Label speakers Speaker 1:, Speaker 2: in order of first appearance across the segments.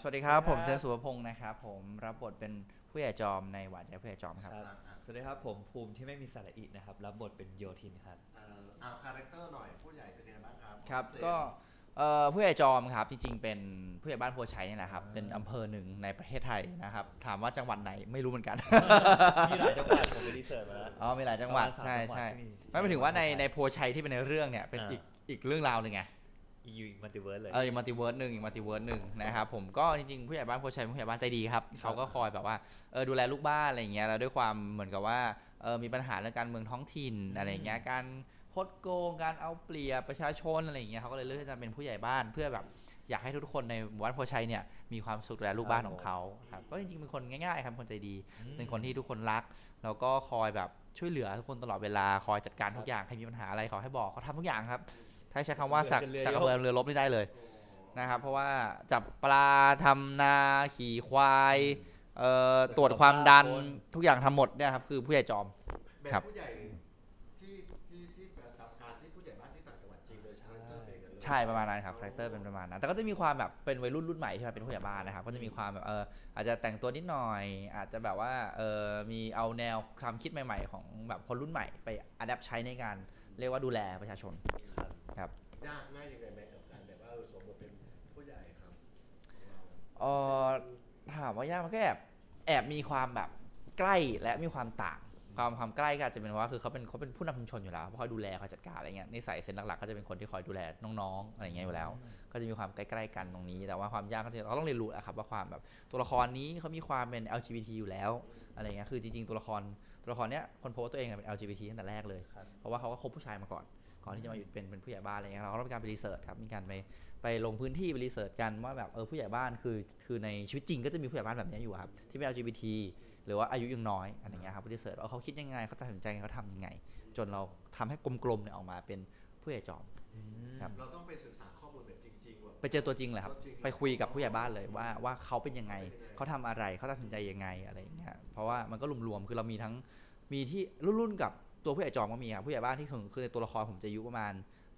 Speaker 1: สวัสดีครับ ผม
Speaker 2: ครับ
Speaker 1: เซนสุภพงศ์นะครับ ผมรับบทเป็นผู้ใหญ่จอมในหวานใจผู้ใหญ่จอมครับ
Speaker 2: ครับสวัสดีครับผมภูมิที่ไม่มีสระอีนะครับ รับบทเป็นโยทินครับ
Speaker 3: เอ่อเอาคาแรคเตอร์หน่อยผู้ใหญ่เป็นยังไงบ้างครับ
Speaker 1: ครับ
Speaker 3: เซน
Speaker 1: ก็เอ่อผู้ใหญ่จอมครับจริงๆเป็นผู้ใหญ่บ้านโพชัยนี่แหละครับ
Speaker 2: อ่า
Speaker 1: เป็นอำเภอหนึ่งในประเทศไทยนะครับ ถามว่าจังหวัดไหนไม่รู้เหมือนกัน
Speaker 2: มีหลายจังหวัดผมไปรีเสิร์ชมาแล้ว
Speaker 1: อ๋อมีหลายจังหวัด
Speaker 2: ประมาณสาม
Speaker 1: ใช่
Speaker 2: จังหวัด
Speaker 1: ใช่
Speaker 2: ที่มี
Speaker 1: ไม่หมายถึงว่าในในโพชัยที่เป็นในเรื่องเนี่ยเป็น
Speaker 2: อ่า
Speaker 1: อีกอีกเรื่องราวหนึ่งไง
Speaker 2: อยู่อีกมัลติเวิร์สเลย
Speaker 1: เอออีกมัลติเวิร์สหนึ่งอีกมัลติเวิร์สหนึ่งนะครับผมก็จริงๆผู้ใหญ่บ้านโพชัยเป็นผู้ใหญ่บ้านใจดีครับเขาก็คอยแบบว่าเออดูแลลูกบ้านอะไรอย่างเงี้ยแล้วด้วยความเหมือนกับว่าเออมีปัญหาเรื่องการเมืองท้องถิ่นอะไรอย่างเงี้ยการคดโกงการเอาเปรียบประชาชนอะไรอย่างเงี้ยเขาก็เลยเลือกที่จะเป็นผู้ใหญ่บ้านเพื่อแบบอยากให้ทุกคนในหมู่บ้านโพชัยเนี่ยมีความสุขดูแลลูกบ้านของเขาครับก็จริงๆเป็นคนง่ายๆครับคนใจดีเป็นคนที่ทุกคนรัก แล้วก็คอยแบบช่วยเหลือทุกคนตลอดเวลาคอยจัดการทุกอย่างใครมีปัญหาอะไรขอให้บอกเขาทำทุกอย่างครับ ถ้าใช้คำว่าสัก
Speaker 2: เรือ
Speaker 1: สัก
Speaker 2: ยก
Speaker 1: กระเบือเรือรบนี่ได้เลยนะครับ เพราะว่าจับปลาทำนาขี่ควายเอ่อตรวจความดันทุกอย่างทำหมดเนี่ยครับคือผู้ใหญ่จอม
Speaker 3: แบบ
Speaker 1: ครับ
Speaker 3: ผู้ใหญ่ที่ที่ที่ประจำการที่ผู้ใหญ่บ้านที่ต่างจังหวัดจริงเลยคาแรคเตอร์เป็นกันเลย
Speaker 1: ใช่ประมาณนั้นครับคาแรคเตอร์เป็นประมาณนั้น แต่ก็จะมีความแบบเป็นวัยรุ่นรุ่นใหม่ที่มาเป็นผู้ใหญ่บ้านนะครับก็จะมีความแบบเอออาจจะแต่งตัวนิดหน่อย อาจจะแบบว่าเออมีเอาแนวความคิดใหม่ ๆ ของแบบคนรุ่นใหม่ไปอัดแอปใช้ในการ เรียกว่าดูแลประชาชน
Speaker 2: ครับ
Speaker 3: ยากง่ายยังไงไหมกับการแบบว่าเออสวมบทเป็นผู้ใหญ่ครับ
Speaker 1: เออถามว่ายากมันก็แอบแอบมีความแบบใกล้และมีความต่าง ความความใกล้ก็อาจจะเป็นว่าคือเขาเป็นเขาเป็นผู้นำชุมชนอยู่แล้วเพราะเขาดูแลเขาจัดการอะไรเงี้ยนิสัยเซนหลักๆก็จะเป็นคนที่คอยดูแลน้องๆอะไรเงี้ยอยู่แล้ว ก็จะมีความใกล้ๆกันตรงนี้ แต่ว่าความยากก็จะเราต้องเรียนรู้แหละครับว่าความแบบตัวละครนี้เขามีความเป็น LGBT อยู่แล้วอะไรเงี้ยคือจริงๆตัวละครตัวละครเนี้ยคนโพสต์ตัวเองอะเป็น LGBT ตั้งแต่แรกเลย
Speaker 2: ครับ
Speaker 1: เพราะว่าเขาก็คบผู้ชายมาก่อน ก่อนที่จะมาอยู่เป็นเป็นผู้ใหญ่บ้านอะไรเงี้ยเราก็ต้องมีการไปรีเสิร์ชครับมีการไปไปลงพื้นที่ไปรีเสิร์ชกันว่าแบบเออผู้ใหญ่บ้านคือคือในชีวิตจริงก็จะมีผู้ใหญ่บ้านแบบเนี้ยอยู่ครับที่เป็น LGBT หรือว่าอายุยังน้อยอะไรเงี้ยครับไปรีเสิร์ชว่าเขาคิดยังไงเขาตัดสินใจเขาทำยังไง จนเราทำให้กลมๆเนี่ยออกมาเป็นผู้ใหญ่จอม ครับ
Speaker 3: เราต้องไปศึกษาข้อมูลแบบจริงๆว่า
Speaker 1: ไปเจอตัวจริงเลยครับ
Speaker 3: ตัวจริง
Speaker 1: ไปคุยกับผู้ใหญ่บ้านเลยว่าว่าเขาเป็นยังไง เขาทำอะไร เขาตัดสินใจยังไงอะไรอย่างเงี้ย เพราะว่ามันก็รวมๆ คือเรามีทั้งมีที่รุ่นๆกับ ตัวผู้ใหญ่จอมก็มีครับผู้ใหญ่บ้านที่คือคือในตัวละครผมจะอายุประมาณ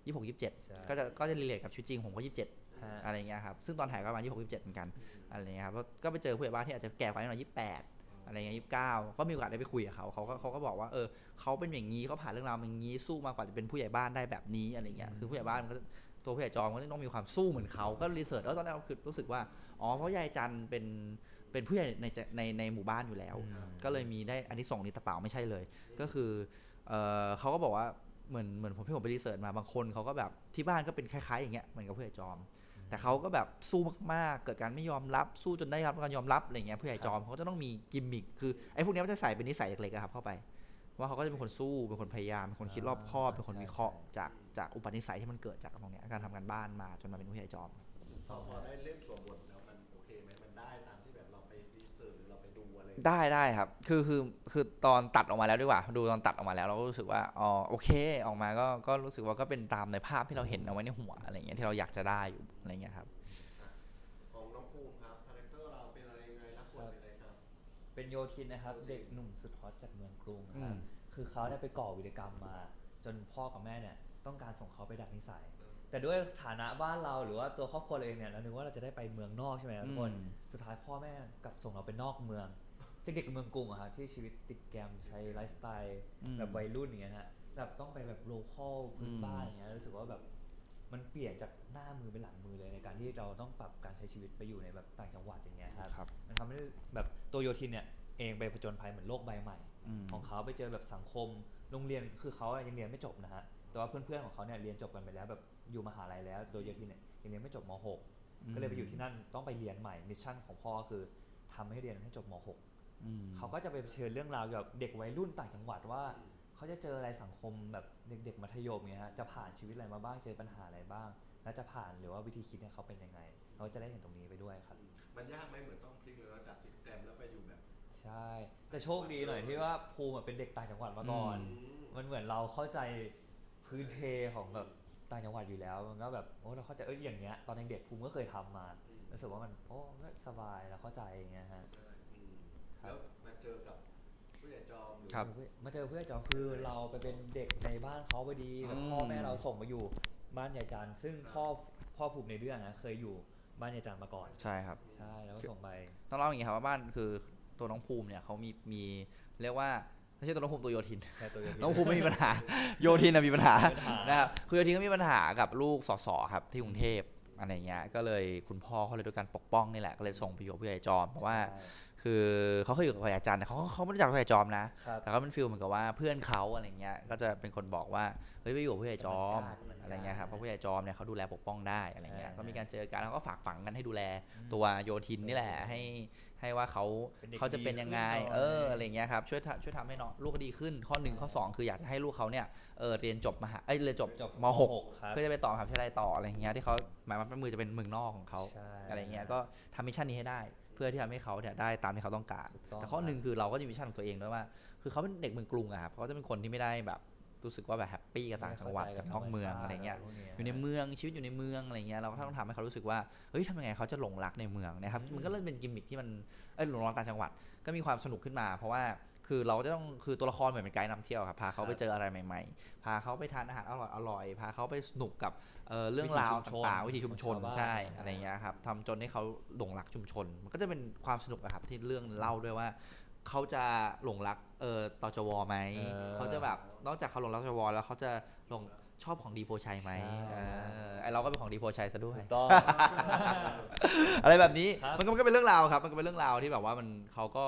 Speaker 1: 26 27ก็จะก็จะรีเลทกับชีวิตจริงผมก็27
Speaker 2: ฮะ
Speaker 1: อะไรอย่างเงี้ยครับซึ่งตอนถ่ายก็ประมาณ26 27เหมือนกันอะไรอย่างเงี้ยครับแล้วก็ไปเจอผู้ใหญ่บ้านที่อาจจะแก่กว่านิดหน่อย28อะไรเงี้ย29ก็มีโอกาสได้ไปคุยกับเขาเขาก็เขาก็บอกว่าเออเขาเป็นอย่างนี้เขาผ่านเรื่องราวมาอย่างนี้สู้มากกว่าจะเป็นผู้ใหญ่บ้านได้แบบนี้อะไรเงี้ยคือผู้ใหญ่บ้านมันก็ตัวผู้ใหญ่จอมก็ต้องมีความสู้เหมือนเขาก็รีเสิร์ชแล้วตอนแรกเราคือรู้สึกว่าอ๋อเพราะยายจันทร์เป็น เป็นผู้ใหญ่ในจะในในหมู่บ้านอยู่แล้ว
Speaker 2: อืม
Speaker 1: ก็เลยมีได้อันนี้ส่งส์นี้ตะเปล่าไม่ใช่เลย ก็คือเออเขาก็บอกว่าเหมือนเหมือนผมที่ผมไปรีเสิร์ชมาบางคนเขาก็แบบที่บ้านก็เป็นคล้ายๆอย่างเงี้ยเหมือนกับผู้ใหญ่จอม แต่เขาก็แบบสู้มากๆ เกิดการไม่ยอมรับสู้จนได้รับการยอมรับอะไรเงี้ยผู้ใหญ่จอมเขาก็จะต้องมีกิมมิคคือไอ้พวกเนี้ยมันจะใส่เป็นนิสัยเล็กๆอะครับเข้าไป ว่าเขาก็จะเป็นคนสู้เป็นคนพยายามเป็นคนคิดรอบคอบเป็นคนวิเคราะห์จากจากอุปนิสัยที่มันเกิดจากตรงเนี้ยการทำการบ้านมาจนมาเป็นผู้ใหญ่จอม
Speaker 3: พอพอได้เล่นสวมบทแล้ว ไปดูอะไร
Speaker 1: ได้ได้ครับ คือคือคือตอนตัดออกมาแล้วดีกว่า ดูตอนตัดออกมาแล้วเราก็รู้สึกว่าอ๋อโอเค ออกมาก็ก็รู้สึกว่าก็เป็นตามในภาพที่เราเห็นเอาไว้ในหัวอะไรเงี้ยที่เราอยากจะได้อยู่อะไรเงี้ยครับ
Speaker 3: ของน้องภูมิครับคาแรคเตอร์เราเป็นอะไรยังไงรับบทเป็นอะไรครับ
Speaker 2: เป็นโยทินนะครับ เด็กหนุ่มสุดฮอตจากเมืองกรุงนะครั
Speaker 1: อื
Speaker 2: บ
Speaker 1: ม
Speaker 2: คือเขาเนี่ยไปก่อวิรกรรมมา จนพ่อกับแม่เนี่ยต้องการส่งเขาไปดักนิสัย แต่ด้วยฐานะบ้านเราหรือว่าตัวครอบครัวเราเองเนี่ยเรานึกว่าเราจะได้ไปเมืองนอกใช่ไหมครับทุกคน
Speaker 1: อืม
Speaker 2: สุดท้ายพ่อแม่กลับส่งเราไปนอกเมืองจาก เด็กเมืองกรุงอะครับที่ชีวิตติดแกรมใช้ไลฟ์สไตล์
Speaker 1: อืม
Speaker 2: แบบวัยรุ่นอย่างเงี้ยฮะแบบต้องไปแบบโลคอลพื้น
Speaker 1: อืม
Speaker 2: บ้านอย่างเงี้ยรู้สึกว่าแบบมันเปลี่ยนจากหน้ามือเป็นหลังมือเลยในการที่เราต้องปรับการใช้ชีวิตไปอยู่ในแบบต่างจังหวัดอย่างเงี้ยครับ
Speaker 1: ครับ
Speaker 2: มันทำให้แบบตัวโยทินเนี่ยเองไปผจญภัยเหมือนโลกใบใหม่
Speaker 1: อืม
Speaker 2: ของเขาไปเจอแบบสังคมโรงเรียนคือเขาอะยังเรียนไม่จบนะฮะแต่ว่าเพื่อนๆของเขาเนี่ยเรียนจบกันไปแล้วแบบอยู่มหาลัยแล้ว โดยโยทินเนี่ยยังเรียนไม่จบม .6 ก็เลยไปอยู่ที่นั่นต้องไปเรียนใหม่มิชชั่นของพ่อคือทำให้เรียนให้จบม .6
Speaker 1: อืม
Speaker 2: เขาก็จะไปเผชิญเรื่องราวเกี่ยวกับเด็กวัยรุ่นต่างจังหวัดว่า เขาจะเจออะไรสังคมแบบเด็กๆมัธยมเนี่ยฮะจะผ่านชีวิตอะไรมาบ้างเจอปัญหาอะไรบ้าง แล้วจะผ่านหรือว่าวิธีคิดเนี่ยเขาเป็นยังไง เราจะได้เห็นตรงนี้ไปด้วยครับ
Speaker 3: มันยากไหมเหมือนต้องพลิกเลยเราจากติดแกรมแล้วไปอยู่แบบ
Speaker 2: ใช่ แต่โชคดีหน่อยที่ว่าภูมิอะเป็นเด็กต่างจังหวัดมาก่อน มันเหมือนเราเข้าใจพื้นเพของแบบต่างจังหวัดอยู่แล้วมันก็แบบโอ้เราเข้าใจเอ้ยอย่างเงี้ยตอนเด็กๆภูมิก็เคยทำมารู้สึกว่ามันโอ้ก็สบายแล้วเข้าใจอย่างเงี้ยฮะ
Speaker 3: อืม แล้วมาเจอกับผู้ใหญ่จอมหรือ
Speaker 1: ครับ
Speaker 2: มาเจอเพื่อนจอคือเราไปเป็นเด็กในบ้านเขาพอดีแบบพ่อแม่เราส่งมาอยู่บ้านยายจันทร์ซึ่งพ่อพ่อภูมิในเรื่องนะเคยอยู่บ้านยายจันมาก่อน
Speaker 1: ใช่ครับ
Speaker 2: ใช่แล้วก็ส่งไป
Speaker 1: ต้องเล่าอย่างนี้ครับว่าบ้านคือตัวน้องภูมิเนี่ยเขามีมีเรียกว่าไม่ใช่ตัวน้องภูมิตัวโยทิน
Speaker 2: แค่ตัวเดียว
Speaker 1: น้องภูมิไม่มีปัญหา โยทินนะมีปัญหา
Speaker 2: มีปัญหาน
Speaker 1: นะครับคือโยทินก็มีปัญหากับลูกสสครับที่กรุงเทพอะไรเงี้ยก็เลยคุณพ่อเขาเลยด้วยการปกป้องนี่แหละก็เลยส่งไปอยู่กับผู้ใหญ่จอมเพราะว่า คือเขาเคยอยู่กับผู้ใหญ่จันทร์แต่เขาเขาไม่รู้จักผู้ใหญ่จอมนะ
Speaker 2: ครับ
Speaker 1: แต่ก็เป็นฟิลเหมือนกับว่าเพื่อนเขาอะไรเงี้ย ก็จะเป็นคนบอกว่า เฮ้ยไปอยู่กับผู้ใหญ่จอม
Speaker 2: มันกล้า
Speaker 1: อะไรเงี้ยครับ เพราะผู้ใหญ่จอมเนี่ยเขาดูแลปกป้องได้อะไรเงี้ย
Speaker 2: ใช่
Speaker 1: ก็มีการเจอกันแล้วก็ฝากฝังกันให้ดูแลตัวโยทินนี่แหละให้ให้ว่าเขา
Speaker 2: เป็นเด็ก
Speaker 1: เขาจะเป็นยังไง
Speaker 2: ดีขึ้นหน่อย
Speaker 1: เอออะไรเงี้ยครับ ช่วยทำช่วยทำให้น้องลูกเขาดีขึ้น ข้อหนึ่งข้อสองคืออยากจะให้ลูกเขาเนี่ยเออเรียนจบมหาเอ้ยเรียนจบ
Speaker 2: จบ
Speaker 1: มหก
Speaker 2: ครับ
Speaker 1: เพื่อจะไปต่อมหาวิทยาลัยต่ออะไรเงี้ยที่เขาหมายว่ามือจะเป็นเมืองนอกของเขา
Speaker 2: ใช่
Speaker 1: อะไรเงี้ยก็ทำมิชชั่นนี้ให้ได้ เพื่อที่ทำให้เขาเนี่ยได้ตามที่เขาต้องการ
Speaker 2: ถูกต้อง
Speaker 1: แต่ข้อหนึ่งคือเราก็จะมีมิชชั่นของตัวเองด้วยว่า คือเขาเป็นเด็กเมืองกรุงอะครับเขาจะเป็นคนที่ไม่ได้แบบรู้สึกว่าแบบแฮปปี้กับต่างจังหวัดกับนอกเมืองอะไรเงี้ยอยู่ในเมืองชีวิตอยู่ในเมืองอะไรเงี้ยเราก็ต้องทำให้เขารู้สึกว่าเฮ้ยทำยังไงเขาจะหลงรักในเมืองนะครับมันก็เริ่มเป็นกิมมิคที่มันเอ้ยหลงรักต่างจังหวัดก็มีความสนุกขึ้นมา เพราะว่า คือเราจะต้องคือตัวละครเหมือนเป็นไกด์นำเที่ยวครับพาเขาไปเจออะไรใหม่ ๆ พาเขาไปทานอาหารอร่อยอร่อยๆพาเขาไปสนุกกับเอ่อเรื่องราว
Speaker 2: วิถีชุมชน
Speaker 1: ต่างๆวิถีชุมชน
Speaker 2: ของชาวบ้าน
Speaker 1: ใช่อะไรเงี้ยครับทำจนให้เขาหลงรักชุมชน มันก็จะเป็นความสนุกอะครับที่เรื่องเล่าด้วยว่าเขาจะหลงรักเออตจวไหม
Speaker 2: เออ
Speaker 1: เขาจะแบบนอกจากเขาหลงรักตจวแล้วเขาจะหลงชอบของดีโพชัยไหม
Speaker 2: ใช่
Speaker 1: เออไอเราก็เป็นของดีโพชัยซะด้วย
Speaker 2: ถูกต้อง
Speaker 1: อะไรแบบนี้
Speaker 2: ครับ
Speaker 1: มันก็มันก็เป็นเรื่องราวครับ มันก็เป็นเรื่องราวที่แบบว่ามันเขาก็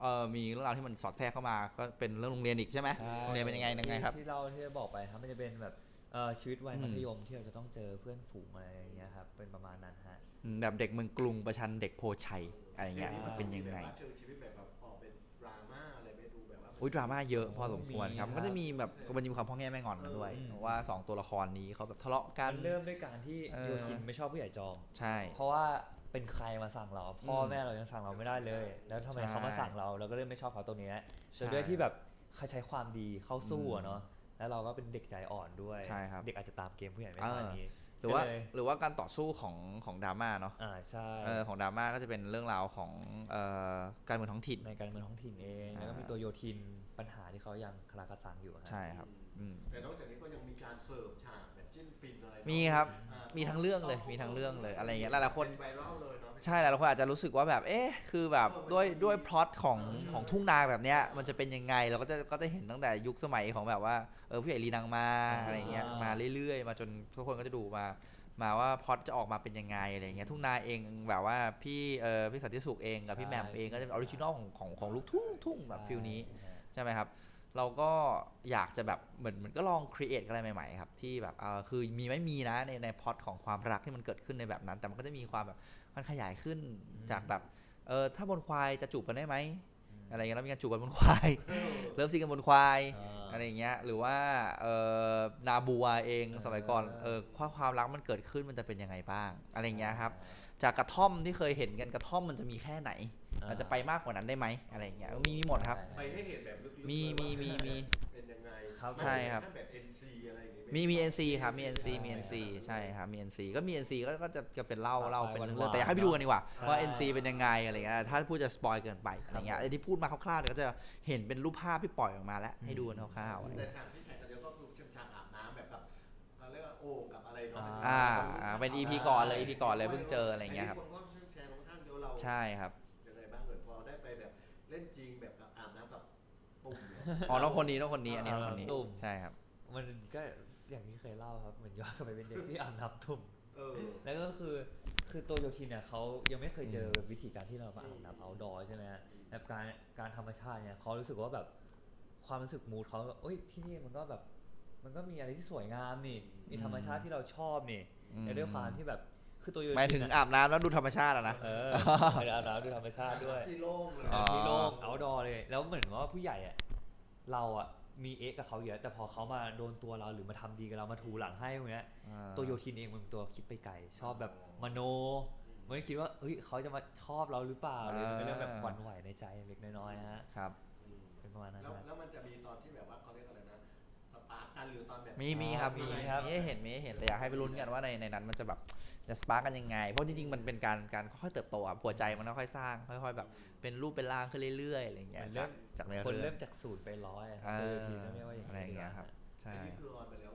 Speaker 1: เออมีเรื่องราวที่มันสอดแทรกเข้ามา ก็เป็นเรื่องโรงเรียนอีกใช่ไหม
Speaker 2: ใช่
Speaker 1: โรงเรียนเป็นยังไงยังไงครับ
Speaker 2: ที่เราที่จะบอกไปครับมันจะเป็นแบบเอ่อชีวิตวัย
Speaker 1: อืม
Speaker 2: มัธยมที่เราจะต้องเจอเพื่อนฝูงอะไรอย่างเงี้ยครับเป็นประมาณนั้นฮะ
Speaker 1: อืมแบบเด็กเมืองกรุงประชันเด็กโพชัยอะไรเงี้ย
Speaker 2: ใช่
Speaker 1: จะเป็นยังไง
Speaker 3: แบบว่าเชิงชีวิตแบบแบบออกเป็นดราม่าอะไรไม่ดูแบบว่า
Speaker 1: อุ้ยดราม่าเยอะพอสมควรครับ
Speaker 2: มีครับ
Speaker 1: มันก็จะมีแบบมันจะมีความพ่อแง่แม่งอนกันด้วย
Speaker 2: อืม
Speaker 1: เพราะว่าสองตัวละครนี้เขาแบบทะเลาะกัน
Speaker 2: มันเริ่มด้วยการที่
Speaker 1: เออ
Speaker 2: โยทินไม่ชอบผู้ใหญ่จอม
Speaker 1: ใช่
Speaker 2: เพราะว่า เป็นใครมาสั่งเรา พ่ออ
Speaker 1: ม
Speaker 2: แม่เรายังสั่งเราไม่ได้เลย แล้วทำไม
Speaker 1: ใช่
Speaker 2: เขามาสั่งเราเราก็เริ่มไม่ชอบเขาตรงเนี้ย
Speaker 1: ใช่
Speaker 2: แต่ด้วยที่แบบเขาใช้ความดีเข้าสู้
Speaker 1: อืม
Speaker 2: อะเนาะแล้วเราก็เป็นเด็กใจอ่อนด้วย
Speaker 1: ใช่ครับ
Speaker 2: เด็กอาจจะตามเกมผู้ใหญ่ไม่
Speaker 1: เออ
Speaker 2: ทันนี้
Speaker 1: หรือว่า
Speaker 2: ก็เลย
Speaker 1: หรือว่าการต่อสู้ของของดราม่าเนาะ
Speaker 2: อ่าใช่
Speaker 1: เออของดราม่าก็จะเป็นเรื่องราวของเอ่อการเมืองท้องถิ่น
Speaker 2: ในการเมืองท้องถิ่นเองแล้วก็มี
Speaker 1: อ่า
Speaker 2: ตัวโยทินปัญหาที่เขายังคลากระซังอยู่ฮะ
Speaker 1: ใช่ครับอืม
Speaker 3: แต่นอกจากนี้ก็ยังมีการเสิร์ฟฉากแบบ จิ้นฟินอะไร
Speaker 1: มีครับ
Speaker 3: อ่า
Speaker 1: มีทั้งเรื่องเลย มีทั้งเรื่องเลยอะไรอย่างเงี้ย หลายๆคน
Speaker 3: เป็นไวรัลเลยเนาะ
Speaker 1: ใช่หลายๆคนอาจจะรู้สึกว่าแบบ เอ๊ะ คือแบบด้วยด้วยพล็อตของของทุ่งนาแบบเนี้ย มันจะเป็นยังไง เราก็จะก็จะเห็นตั้งแต่ยุคสมัยของแบบว่า เออผู้ใหญ่ลีนางมาอะไรเงี้ย มาเรื่อยๆ มาจนทุกคนก็จะดูมา มาว่าพล็อตจะออกมาเป็นยังไงอะไรเงี้ย ทุ่งนาเองแบบว่าพี่เออพี่สันติสุขเองกับพี่แหม่มเองก็จะเป็นออริจินอลของของของลูกทุ่งทุ่งแบบฟิลนี้ใช่ไหมครับ เราก็อยากจะแบบเหมือนมันก็ลองครีเอทอะไรใหม่ๆครับที่แบบเออคือมีไม่มีนะในในพล็อตของความรักที่มันเกิดขึ้นในแบบนั้น แต่มันก็จะมีความแบบมันขยายขึ้นจากแบบเออถ้าบนควายจะจูบกันได้ไหมอะไรเงี้ยแล้วมีการจูบกันบนควายเริ่มซีกันบนควายอะไรอย่างเงี้ยหรือว่าเออนาบัวเองสมัยก่อนเออความความรักมันเกิดขึ้นมันจะเป็นยังไงบ้าง อะไรอย่างเงี้ยครับจากกระท่อมที่เคยเห็นกันกระท่อมมันจะมีแค่ไหน มันจะไปมากกว่านั้นได้ไหมอะไรอย่างเงี้ยมีมีหมดครับ
Speaker 3: ไปให้เห็นแบบลึกๆ
Speaker 1: มี
Speaker 3: เลย
Speaker 1: มี
Speaker 3: ว่า
Speaker 1: มีมี
Speaker 3: เป็นยังไง
Speaker 2: ครับ
Speaker 1: ใช่ครับ
Speaker 3: ถ้าแบบ NC อะไรอย่างงี้
Speaker 1: มีมี NC ครับมี NC มี NC ใช่ครับมี NC ก็มี NC ก็ก็จะจะเป็นเล่าเล่าเป็นเรื่องๆแต่อยากให้ไปดูกันดีกว่าว่า NC เป็นยังไงอะไรเงี้ยถ้าพูดจะสปอยเกินไปอะไรเงี้ยไอ้ที่พูดมาคร่าวๆเนี่ยก็จะเห็นเป็นรูปภาพที่ปล่อยออกมาแล้วให้ดูกันคร่าวๆอะไร
Speaker 3: แต่
Speaker 1: เงี้ย
Speaker 3: ฉากที่แข่งกันเดียวก็คือฉากอาบน้ำแบบกับเขาเรียกว่าโอ่งกับอะไรเนาะ
Speaker 1: อ่าอ่าเป็น EP ก่อนเลย EP ก่อนเลยเพิ่งเจออะไรเงี้ยครับ
Speaker 3: นนี้คนก็แชร์ค่อนข้างเยอะเรา
Speaker 1: ใช่ครับ
Speaker 3: อ๋อน้อ
Speaker 1: งคนนี้น้องคนนี้อันนี้น้องคนนี้
Speaker 2: ตุ่ม
Speaker 1: ใช่ครับ
Speaker 2: มันก็อย่างที่เคยเล่าครับเหมือนย้อนกลับไปเป็นเด็กที่อาบน้ำทุ่ม
Speaker 3: เออ
Speaker 2: แล้วก็คือคือตัวโยทินเนี่ยเขายังไม่เคยเจอวิธีการที่เรามาอาบน้ำเอาดอใช่ไหมฮะแบบการการธรรมชาติเนี่ยเขารู้สึกว่าแบบความรู้สึกมูดเขาแบบเอ้ยที่นี่มันก็แบบ มันก็มีอะไรที่สวยงามนี่ มีธรรมชาติที่เราชอบนี่
Speaker 1: อืม
Speaker 2: และด้วยความที่แบบคือตัวโย
Speaker 1: หมายถึ
Speaker 2: ทิ
Speaker 1: ง
Speaker 2: นอะ
Speaker 1: อาบน้ำแล้วดูธรรมชาติอะนะ
Speaker 2: เออไปอาบน้ำดูธรรมชาติด้วย
Speaker 3: ที่โล่งเลย
Speaker 1: อ๋อ
Speaker 2: ที่โลกเอาดอเลย แล้วเหมือนว่าผู้ใหญ่อะ เราอะมีเอ็กกับเขาเยอะแต่พอเขามาโดนตัวเราหรือมาทำดีกับเรามาถูหลังให้พวกเนี้ยตัวโยทินเองมันเป็นตัวคิดไปไกลชอบแบบมโนไม่ได้คิดว่าเฮ้ยเขาจะมาชอบเราหรือเปล่าหรือเป็นเรื่องแบบหวั่นไหวในใจเล็กน้อยๆฮะ
Speaker 1: ครับ
Speaker 3: อืม
Speaker 2: เป็นประมาณนั้น
Speaker 3: แล้ว
Speaker 2: ครับ
Speaker 3: แล้วมันจะมีตอนที่แบบว่าเขาเรียก กกันหรือตอนแบบ
Speaker 1: มีมีครับมี
Speaker 2: มีครับ
Speaker 1: มีให้เห็นมีให้เห็นแต่อยากให้ไปลุ้นกันว่าในในนั้นมันจะแบบจะสปาร์กกันยังไง เพราะจริงๆมันเป็นการการค่อยๆเติบโตอะหัวใจมันค่อยๆสร้างค่อย ๆ แบบเป็นรูปเป็นร่างขึ้นเรื่อยๆอะไรอย่างเงี้ย
Speaker 2: มัน
Speaker 1: จา
Speaker 2: เริ่
Speaker 1: ก
Speaker 2: ม
Speaker 1: จากใน
Speaker 2: คน
Speaker 1: เรื่
Speaker 2: เริ่
Speaker 1: อง
Speaker 2: มจากศูนย์ไปร้อยอะ
Speaker 1: เอ
Speaker 2: ตัวโย
Speaker 1: อ
Speaker 2: ทินก็เรียกว่าอย่าง
Speaker 1: อะไรอย่างเงี้ยครับใช่
Speaker 3: อันนี้คือออนไปแล้ว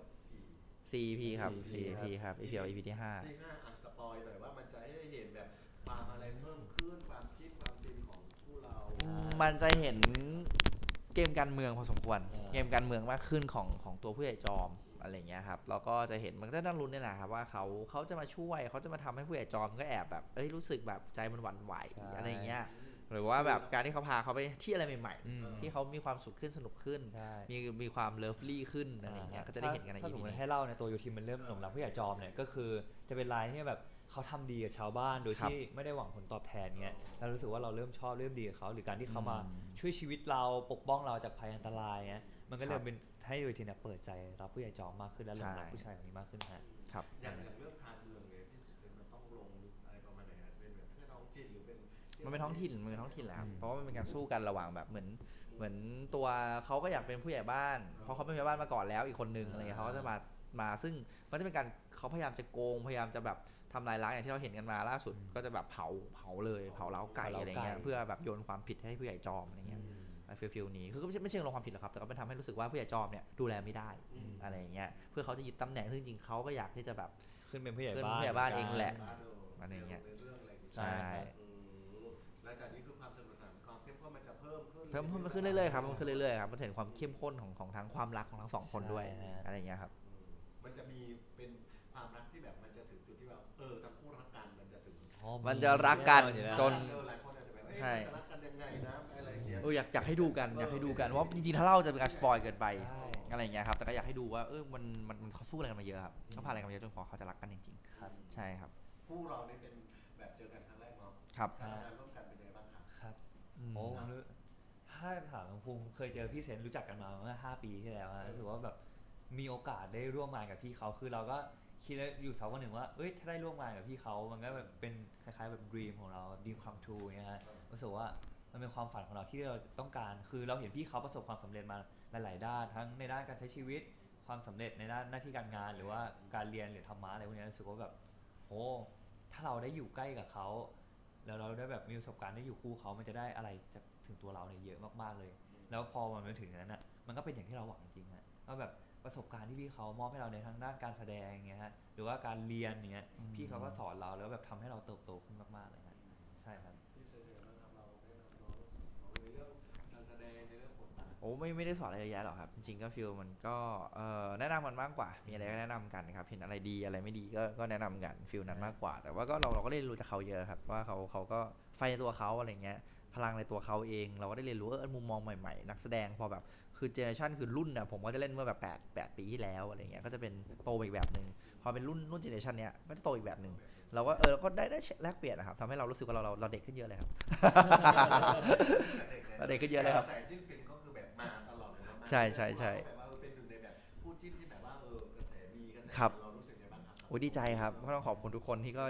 Speaker 3: กี่
Speaker 1: CP ครับ
Speaker 2: CP
Speaker 1: CP ครับ EP เอา EP ที่ห้า
Speaker 3: ที่ห้าอะสปอยหน่อยว่ามันจะให้อะไรเพิ่มขึ้นความคิดความฟินของคู่เรา
Speaker 1: มันจะเห็น เกมการเมืองพอสมควร
Speaker 2: อ่า
Speaker 1: เกมการเมืองมากขึ้นของของตัวผู้ใหญ่จอมอะไรเงี้ยครับแล้วก็จะเห็นมันก็น่ารุ้นเนี่ยนะครับว่าเขาเขาจะมาช่วยเขาจะมาทำให้ผู้ใหญ่จอมก็แอบแบบเอ้ยรู้สึกแบบใจมันหวั่นไหวอะไรเงี้ยหรือว่าแบบการที่เขาพาเขาไปที่อะไรใหม่
Speaker 2: อืม
Speaker 1: ๆที่เขามีความสุขขึ้นสนุกขึ้น
Speaker 2: ใช่
Speaker 1: มีมีความเลิฟลี่ขึ้นอะไรเงี้ยก็จะได้เห็นกันใน
Speaker 2: ถ้า
Speaker 1: อี
Speaker 2: สม
Speaker 1: พี
Speaker 2: มติ
Speaker 1: นี้
Speaker 2: ให้เล่าในตัวโยทีมันเริ่มหลงรักผู้ใหญ่จอมเนี่ยก็คือจะเป็นลายที่แบบ เขาทำดีกับชาวบ้านโดย
Speaker 1: ครับ
Speaker 2: ที่ไม่ได้หวังผลตอบแทนเงี้ยเรารู้สึกว่าเราเริ่มชอบเริ่มดีกับเขา หรือการที่เขามา
Speaker 1: อืม
Speaker 2: ช่วยชีวิตเราปกป้องเราจากภัยอันตรายเงี้ยมันก็เล
Speaker 1: ครั
Speaker 2: ย
Speaker 1: บ
Speaker 2: เป็นให้โยทีเนี่ยเปิดใจรับผู้ใหญ่จอมมากขึ้นและหลงรัก
Speaker 1: ใช่
Speaker 2: ผู้ชายคนนี้มากขึ้นฮะ
Speaker 1: ครับ
Speaker 3: อย่างอย่างเรื่องการเมืองเนี่ยพี่เซนมันต้องลงอะไรประมาณไหนฮะเป็นแบบแค่ท้องถิ่นหรือเป็น
Speaker 1: มันเป็นท้องถิ่นมันเป็นท้องถิ่นแหละครับ
Speaker 2: อืม
Speaker 1: เพราะว่ามันเป็นการสู้กันระหว่างแบบเหมือน เหมือนตัวเขาก็อยากเป็นผู้ใหญ่บ้าน เพราะเขาเป็นผู้ใหญ่บ้านมาก่อนแล้วอีกคนนึงอะไรเงี้ยเขาก็จะมา มา ซึ่งมันจะเป็นการเขาพยายามจะโกงพยายามจะแบบทำลายล้างอย่างที่เราเห็นกันมาล่าสุด ก็จะแบบเผาเผาเลยเผาเล้าไก่
Speaker 2: เผาเล้า
Speaker 1: อะไรเงี้ย
Speaker 2: ไก่
Speaker 1: เพื่อแบบโยนความผิดให้ผู้ใหญ่จอมอะไรเงี้ยฟิลฟิลนี้คือก็ไม่ใช่ไม่ใช่ลงความผิดหรอกครับ แต่ก็เป็นทำให้รู้สึกว่าผู้ใหญ่จอมเนี่ยดูแลไม่ได้
Speaker 3: อืม
Speaker 1: อะไรเงี้ยเพื่อเขาจะยึดตำแหน่งซึ่งจริงๆเขาก็อยากที่จะแบบ
Speaker 2: ขึ้นเป็นผู้ใหญ่
Speaker 1: ขึ้น
Speaker 2: บ้าน
Speaker 1: ผู้ใหญ่บ้านเองแหละ
Speaker 3: บ้านเออ
Speaker 1: อะไรอย่างเงี้ย
Speaker 3: ในเรื่องอะไรอย่างเงี้ย
Speaker 1: ใช่
Speaker 3: อืมแล้วจากนี้คือความสนุกสนานความเข้มข้นมันจะเพิ่มขึ้น
Speaker 1: เพิ่มเพิ่มขึ้นเรื่อยๆครับมันขึ้นเรื่อยๆครับมันจะเห็นความเข้มข้นของของทั้งความรักของทั้งสองคนด้วย
Speaker 2: ใช่ฮะ
Speaker 1: อะไรอย่างเงี้ยครับ
Speaker 3: อื มมันจะมีเป็นความรักที่แบบมันจะถึงจุดที่แบบเออทั้งคู่รักกันมันจะถึง
Speaker 2: อ๋อ
Speaker 1: มันจะรักกัน
Speaker 2: แออยู่แล้ว
Speaker 1: จน
Speaker 3: เออหลายคนอาจจะแบบเอ๊ะ
Speaker 1: ใช่
Speaker 3: มันจะรักกันยังไงนะอะไรอย่างเงี้ย
Speaker 1: เอออยากอยากให้ดูกันอยากให้ดูกันเพราะจริงๆถ้าเล่าจะเป็นการสปอยเกินไป
Speaker 2: ใช่
Speaker 1: อะไรอย่างเงี้ยครับแต่ก็อยากให้ดูว่าเออมันมันมันเขาสู้อะไรกันมาเยอะครับเขาผ่านอะไรกันมาเยอะจนกว่าเขาจะรักกันจริง
Speaker 2: ครับ
Speaker 1: ๆใช่ครับ
Speaker 3: คู่เรานี่เป็นแบบเจอกันครั้งแรกเนาะ
Speaker 1: ครับ
Speaker 3: การทำงานร่วมกันเป็นยังไงบ้างครับ
Speaker 2: ครับ
Speaker 1: อืม
Speaker 2: โอ้ผมรู้ถ้าถามน้องภูมิเคยเจอพี่เซนรู้จักกันมาเมื่อห้าปีที่แล้วฮะรู้สึกว่าแบบ มีโอกาสได้ร่วมงานกับพี่เขาคือเราก็คิดแล้วอยู่สักวันหนึ่งว่า เอ้ย ถ้าได้ร่วมงานกับพี่เขา มันก็แบบเป็นคล้ายๆแบบดีมของเราดีมความทรูเนี่ยฮะรู้สึกว่ามันเป็นความฝันของเราที่เราต้องการ คือเราเห็นพี่เขาประสบความสำเร็จมาหลาย ๆ ด้าน ทั้งในด้านการใช้ชีวิต ความสำเร็จในด้านหน้าที่การงาน หรือว่าการเรียนหรือธรรมะอะไรพวกนี้รู้สึกว่าแบบโอ้ถ้าเราได้อยู่ใกล้กับเขา แล้วเราได้แบบมีประสบการณ์ได้อยู่คู่เขา มันจะได้อะไรจากถึงตัวเราเนี่ยเยอะมากๆเลย แล้วพอมันมาถึงนั้นอะ มันก็เป็นอย่างที่เราหวังจริงๆฮะว่าแบบ ประสบการณ์ที่พี่เขามอบให้เราในทั้งด้านการแสดงเงี้ยฮะหรือว่าการเรียนเงี้ย
Speaker 1: อืม
Speaker 2: พี่เขาก็สอนเราแล้วแบบทำให้เราเติบโตขึ้นมากๆเลยฮะใช่ครับ
Speaker 3: พี่เซนเนี่ยนะครับเราแนะนำน้องในเรื่องการแสดงในเรื่องบทบาท
Speaker 1: โอ้ไม่ไม่ได้สอนอะไรเยอะแยะหรอกครับ จริงๆก็ฟิลมันก็เอ่อแนะนำมันมากกว่า มีอะไรก็แนะนำกันครับเห็นอะไรดีอะไรไม่ดีก็ก็แนะนำกันฟิลนั้นมากกว่า แต่ว่าก็เราเราก็ได้เรียนรู้จากเขาเยอะครับ ว่าเขาเขาก็ไฟในตัวเขาอะไรเงี้ย พลังในตัวเขาเอง เราก็ได้เรียนรู้เออมุมมองใหม่ๆ นักแสดงพอแบบคือเจเนอเรชันคือรุ่นน่ะผมก็จะเล่นเมื่อแบบ8 8 ปีที่แล้วอะไรเงี้ยก็จะเป็นโตไปอีกแบบหนึ่งพอเป็นรุ่นรุ่นเจเนอเรชันเนี้ยก็จะโตอีกแบบหนึ่งเราก็เออเราก็ได้ได้แลกเปลี่ยนนะครับทำให้เรารู้สึกว่าเราเราเราเด็กขึ้นเยอะเลยครับเด็กขึ้นเยอะเลยครับ
Speaker 3: แต่จิ้นฟินก็คือแบบมาตลอดเลยนะมา
Speaker 1: ใช่ใช่ใช่
Speaker 3: แบบว่าเออเป็นหนึ่งในแบบคู่จิ้นที่แบบว่าเออกระแสมีกระแส
Speaker 1: ครับ
Speaker 3: เรารู้สึกยังไงบ้างครับ
Speaker 1: โอ้ยดีใจครับก็ต้องขอบคุณทุกคนที่ก็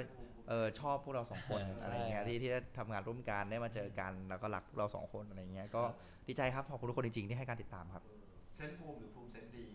Speaker 1: เออชอบพวกเราสองคน
Speaker 2: ใช่
Speaker 1: อะไรเงี้ยที่ที่ได้ทำงานร่วมกันได้มาเจอกัน แล้วก็รักพวกเราสองคนอะไรเงี้ยก็ดีใจครับขอบคุณทุกคนจริงๆที่ให้การติดตามครับ
Speaker 3: เซนภูมิหรือภูมิเซนดี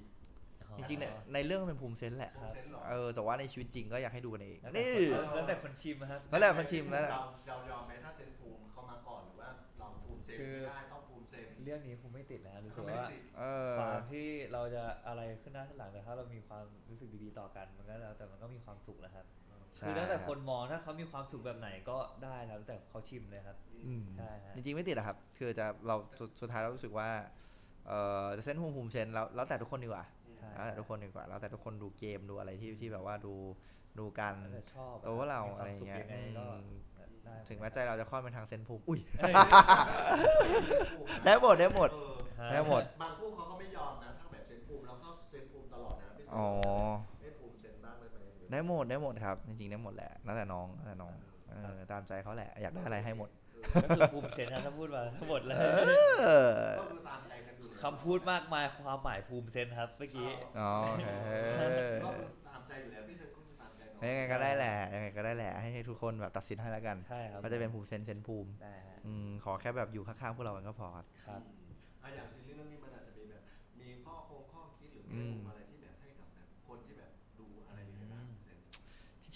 Speaker 1: จริงๆเนี่ยในเรื่องมันเป็นภูมิเซนส์แหละ
Speaker 3: ภูมิเซนหรอ
Speaker 1: เออแต่ว่าในชีวิตจริงก็อยากให้ดูกันเอง
Speaker 2: แล้วแต่
Speaker 1: นี่
Speaker 2: คนแล้วแต่คนชิมนะครับ
Speaker 1: นั่นแหละคนชิมนั่นแหละ
Speaker 3: เราเรายอมไหมถ้าเซนภูมิเขามาก่อนหรือว่าเราภูมิเซน
Speaker 2: คือ
Speaker 3: ไม่ได้ต้องภูมิเซน
Speaker 2: เรื่องนี้ผมไม่ติดแล้วรู้สึก
Speaker 3: ไม่
Speaker 2: ว่า
Speaker 3: ติด
Speaker 1: เออ
Speaker 2: ความที่เราจะอะไรขึ้นหน้าขึ้นหลังแต่ถ้าเรามีความรู้สึกดีๆต่อกัน มันก็แล้วแต่มันก็มีความสุขนะครับ
Speaker 1: ใช่
Speaker 2: คือแล้วแต่คนมองถ้าเขามีความสุขแบบไหนก็ได้แล้วแต่เขาชิมเลยครับ
Speaker 1: อืม
Speaker 2: ใช่ฮะ
Speaker 1: จริงๆไม่ติดอะครับ คือจะเราสุดสุดท้ายเรารู้สึกว่าเออจะเซนส์ภูมิภูมิเซนส์แล้วแล้วแต่ทุกคนดีกว่า
Speaker 2: ใช่
Speaker 1: แล้วแต่ทุกคนดีกว่าแล้วแต่ทุกคนดูเกมดูอะไรที่ที่แบบว่าดูดูการ
Speaker 2: แล้วแต่ชอบ
Speaker 1: ตัวเรา
Speaker 2: มีคว
Speaker 1: อะไร
Speaker 2: มสุข
Speaker 1: เงี้ย
Speaker 2: ยังไงก็
Speaker 1: อืม
Speaker 2: ได้
Speaker 1: ถึงแม้ใจเราจะค่อนไปทางเซนส์ภูมิอุ้ย
Speaker 2: เอ้ย
Speaker 1: ได้หมดได้หมด
Speaker 3: เออ
Speaker 2: ฮะ
Speaker 1: ได้หมด
Speaker 3: บางคู่เขาก็ไม่ยอมนะถ้าแบบเซนภูมิแล้วก็เซนภูมิตลอดนะไม่เซน
Speaker 1: อ๋อ
Speaker 3: ได้ไหมหรือ
Speaker 1: ได้หมดได้หมดครับ จริงๆได้หมดแหละแล้วแต่น้องแล้วแต่น้องเออตามใจเขาแหละ อยากได้อะไรให้หมด
Speaker 2: ก็คือภูมิเซนนะถ้าพูดมาทั้งหมดเลย
Speaker 1: เออ
Speaker 3: ก็คือตามใจกันอยู่
Speaker 2: คำพูดมากมายความหมายภูมิเซนครับเมื่อกี้
Speaker 1: อ๋อโอเค
Speaker 3: ก็คือตามใจอยู่แล้วพี่เซนก็คือตามใจน้อง
Speaker 1: ยังไงก็ได้แหละยังไงก็ได้แหละให้ให้ทุกคนแบบตัดสินให้แล้วกัน
Speaker 2: ใช่ครับ
Speaker 1: ก็จะเป็นภูมิเซนเซนภูมิ
Speaker 2: ได้ฮะ
Speaker 1: อืมขอแค่แบบอยู่ข้างๆพวกเรากันก็พอครับ
Speaker 2: ครับ
Speaker 3: อะอย่างซีรีส์เรื่องนี้มันอาจจะมีแบบมีข้อคงข้อคิดหรือ
Speaker 1: อื
Speaker 3: แง่
Speaker 1: ม
Speaker 3: มุมอะไร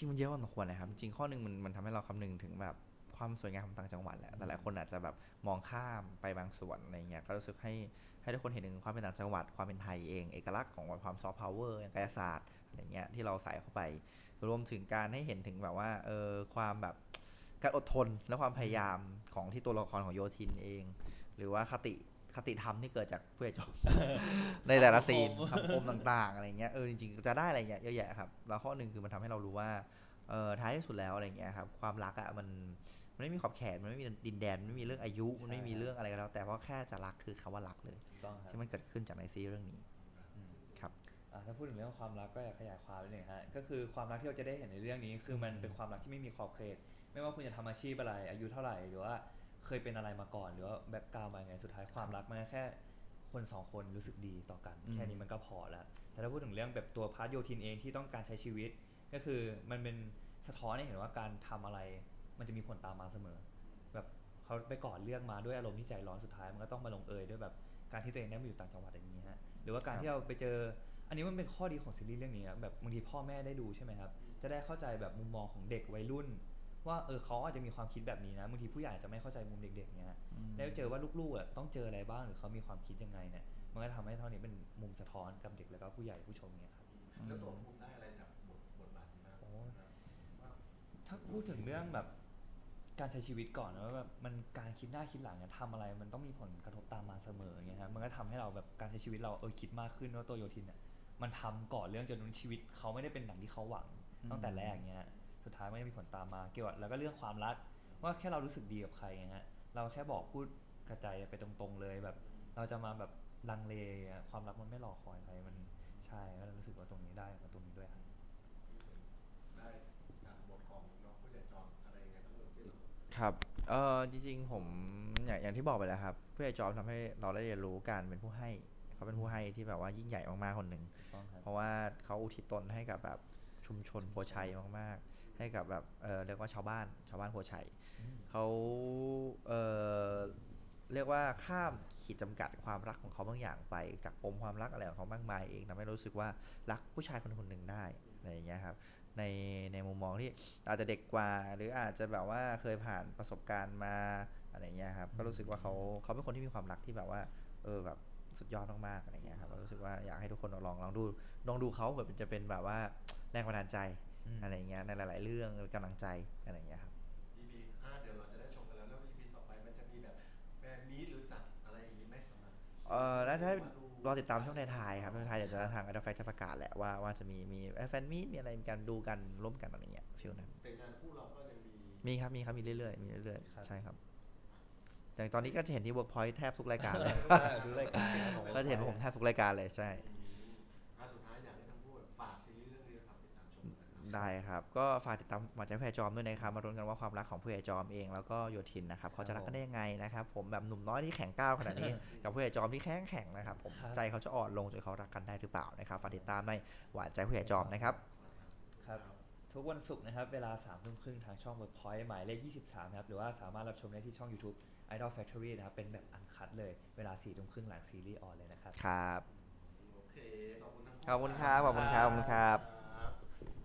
Speaker 3: ริง
Speaker 1: มันเยอะพอสมควรนะครับ จริงข้อหนึ่งมันมันทำให้เราคำนึงถึงแบบความสวยงามของต่างจังหวัดแหละหลายๆคนอาจจะแบบมองข้ามไปบางส่วนอะไรเงี้ยก็รู้สึกให้ให้ทุกคนเห็นถึงความเป็นต่างจังหวัด ความเป็นไทยเอง เอกลักษณ์ของความซอฟต์พาวเวอร์อย่างกายศาสตร์อะไรเงี้ยที่เราใส่เข้าไป รวมถึงการให้เห็นถึงแบบว่าเออความแบบการอดทนและความพยายามของที่ตัวละครของโยทินเอง หรือว่าคติ คติธรรมที่เกิดจากผู้ใหญ่จอมในแต่ละซีนคำคมต่าง ๆ อะไรเงี้ยเออจริงๆจะได้อะไรเงี้ยเยอะแยะครับแล้วข้อหนึ่งคือมันทำให้เรารู้ว่าเออท้ายที่สุดแล้วอะไรเงี้ยครับความรักอะมันมันไม่มีขอบเขตมันไม่มีดินแดนมันไม่มีเรื่องอายุมันไม่มีเรื่องอะไรก็แล้ว แต่ว่าแค่จะรักคือคำว่ารักเลย
Speaker 2: ถูกต้องครับ
Speaker 1: ที่มันเกิดขึ้นจากในซีรีส์เรื่องนี้
Speaker 2: อืม
Speaker 1: ครับ
Speaker 2: อะถ้าพูดถึงเรื่องความรักก็อยากขยายความนิดนึงฮะก็คือความรักที่เราจะได้เห็นในเรื่องนี้ คือมันเป็นความรักที่ไม่มีขอบเขต ไม่ว่าคุณจะทำอาชีพอะไรอายุเท่าไหร่หรือว่า เคยเป็นอะไรมาก่อน หรือว่าแบ็กกราวมายังไงสุดท้ายความรักมันก็แค่ คนสองคนรู้สึกดีต่อกัน
Speaker 1: อืม
Speaker 2: แค่นี้มันก็พอแล้ว แต่ถ้าพูดถึงเรื่องแบบตัวพาร์ทโยทินเองที่ต้องการใช้ชีวิต ก็คือมันเป็นสะท้อนให้เห็นว่าการทำอะไร มันจะมีผลตามมาเสมอ แบบเขาไปก่อนเลือกมาด้วยอารมณ์ที่ใจร้อนสุดท้ายมันก็ต้องมาลงเอยด้วยแบบการที่ตัวเองได้มาอยู่ต่างจังหวัดอย่างนี้ฮะหรือว่าการ
Speaker 1: ครับ
Speaker 2: ที่เราไปเจออันนี้มันเป็นข้อดีของซีรีส์เรื่องนี้ครับแบบบางทีพ่อแม่ได้ดูใช่ไหมครับจะได้เข้าใจแบบมุมมองของเด็กวัยรุ่น ว่าเออเขาอาจจะมีความคิดแบบนี้นะบางทีผู้ใหญ่อาจจะไม่เข้าใจมุมเด็กๆเนี้ยได้เจอว่าลูกๆอะต้องเจออะไรบ้างหรือเขามีความคิดยังไงเนี่ยมันก็ทำให้เท่านี้เป็นมุมสะท้อนกับเด็กแล้วก็ผู้ใหญ่ผู้ชมเนี่ยครับ
Speaker 3: แล้วตัวภูมิได้อะไรจากบทบทบาทนี้บ้าง
Speaker 2: โอ้
Speaker 3: ครับว่า
Speaker 2: ถ้าพูดถึงเรื่องแบบการใช้ชีวิตก่อนนะว่าแบบมันการคิดหน้าคิดหลังเนี่ยทำอะไร มันต้องมีผลกระทบตามมาเสมออย่างเงี้ยครับมันก็ทำให้เราแบบการใช้ชีวิตเราเออคิดมากขึ้นว่าตัวโยทินเนี่ยมันทำก่อนเรื่องจนนุนชีวิตเขาไม่ได้เป็นอย่างที่เขาหวังตั้งแต่แรกเงี้ย สุดท้ายมันจะมีผลตามมา เกี่ยวกับแล้วก็เรื่องความรักว่าแค่เรารู้สึกดีกับใครไงฮะเราแค่บอกพูดกระจายไปตรงๆเลยแบบ เราจะมาแบบลังเลอะความรักมันไม่รอคอยใครมันใช่ก็รู้สึกว่าตรงนี้ได้มาตรงนี้ด้วยครับ
Speaker 3: ได้จากบทของน้องผู้ใหญ่จอมอะไรยังไงบ้างเอ่ยที่เรา
Speaker 1: ครับเออจริงๆผมอย่างอย่างที่บอกไปแล้วครับผู้ใหญ่จอมทำให้เราได้เรียนรู้การเป็นผู้ให้เขาเป็นผู้ให้ที่แบบว่ายิ่งใหญ่มากๆคนหนึ่ง
Speaker 2: ต้องครับ
Speaker 1: เพราะว่าเขาอุทิศตนให้กับแบบชุมชนโพชัยมากๆ ให้กับแบบเออเรียกว่าชาวบ้านชาวบ้านโพชัย
Speaker 2: อืม
Speaker 1: เขาเออเรียกว่าข้ามขีดจำกัดความรักของเขาบางอย่างไป จากปมความรักอะไรของเขามากมายเองทำให้รู้สึกว่ารักผู้ชายคนคนหนึ่งได้อะไรอย่างเงี้ยครับในในมุมมองที่อาจจะเด็กกว่า หรืออาจจะแบบว่าเคยผ่านประสบการณ์มาอะไรอย่างเงี้ยครับก็รู้สึกว่าเขาเขาเป็นคนที่มีความรักที่แบบว่าเออแบบสุดยอดมากๆอะไรอย่างเงี้ยครับก็รู้สึกว่าอยากให้ทุกคนลองลองดูลองดูเขาแบบจะเป็นแบบว่าแรงบันดาลใจ
Speaker 2: อืม
Speaker 1: อะไรอย่างเงี้ยในหลาย ๆ เรื่องกำลังใจอะไรอย่างเงี้ยครับ
Speaker 3: EP ห้าเดี๋ยวเราจะได้ชมกันแล้วแล้ว EP ต่อไปมันจะมีแบบแฟนมีตหรือจัดอะไรอย่างนี้ไหมสำหรับ
Speaker 1: เออน่าจะให้
Speaker 3: มาดู
Speaker 1: รอติดตามช่องท้ายๆครับช่องท้ายเดี๋ยวจะทาง a d o f a c จะประกาศแหละว่าว่าจะมีมีแฟนมีตมีอะไรมีการดูกันร่วมกันอะไรเงี้ยฟิลนั้น
Speaker 3: เป็นงานคู่เราก็ยังมี
Speaker 1: มีครับมีครับมีเรื่อยๆมีเรื่อย
Speaker 2: ครับ
Speaker 1: ๆใช่ครับอย่างตอนนี้ก็จะเห็นที่ Workpoint แทบทุกรายการเลย
Speaker 2: ใช่ดูรายการครับผม
Speaker 1: ก็จะเห็นผมแทบทุกรายการเลยใช่ ได้ครับ ก็ฝากติดตามหวานใจผู้ใหญ่จอมด้วยนะครับ มารุ้นกันว่าความรักของผู้ใหญ่จอมเองแล้วก็โยทินนะครับเขาจะรักกันได้ยังไงนะครับผมแบบหนุ่มน้อยที่แข็งก้าวขนาดนี้ กับผู้ใหญ่จอมที่แข็งแข็งนะครับผม
Speaker 2: ครับ
Speaker 1: ใจเขาจะอ่อนลงจนเขารักกันได้หรือเปล่านะครับฝากติดตามในหวานใจผู้ใหญ่จอมนะครับ
Speaker 2: ครับทุกวันศุกร์นะครับ เวลา3ามทุ่มครึ่งทางช่อง Workpoint หมายเลข 23 นะครับ หรือว่าสามารถรับชมได้ที่ช่อง YouTube Idol Factory นะครับ เป็นแบบอันคัดเลย เวลา4ี่ทุ่มครึ่งหลังซีรีส์ออนเลยนะครับ
Speaker 1: ครับ
Speaker 3: โอเค ขอบคุณทั้ง
Speaker 1: ขอบคุณครับ ขอบคุณครับ ขอบคุณครับ
Speaker 3: ครับ